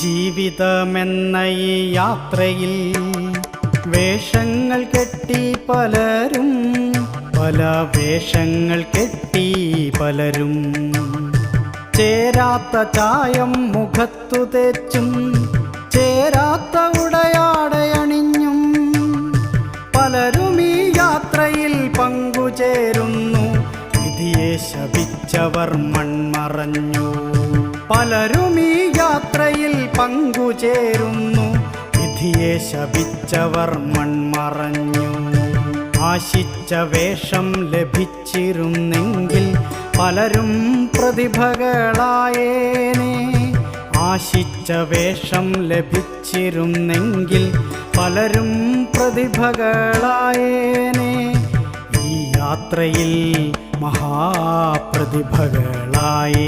ജീവിതമെന്ന ഈ യാത്രയിൽ വേഷങ്ങൾ കെട്ടി പലരും പല വേഷങ്ങൾ കെട്ടി പലരും. ചേരാത്ത ചായം മുഖത്തു തേച്ചും ചേരാത്ത ഉടയാടയണിഞ്ഞും പലരും ഈ യാത്രയിൽ പങ്കുചേരുന്നു വിധിയെ ശപിച്ചവർ മൺമറഞ്ഞു. പലരും ഈ യാത്രയിൽ പങ്കുചേരുന്നു. വിധിയെ ശപിച്ചവർ മൺമറഞ്ഞു ആശിച്ച വേഷം ലഭിച്ചിരുന്നെങ്കിൽ പലരും പ്രതിഭകളായേനെ. ആശിച്ച വേഷം ലഭിച്ചിരുന്നെങ്കിൽ പലരും പ്രതിഭകളായേനെ. ഈ യാത്രയിൽ മഹാപ്രതിഭകളായേനെ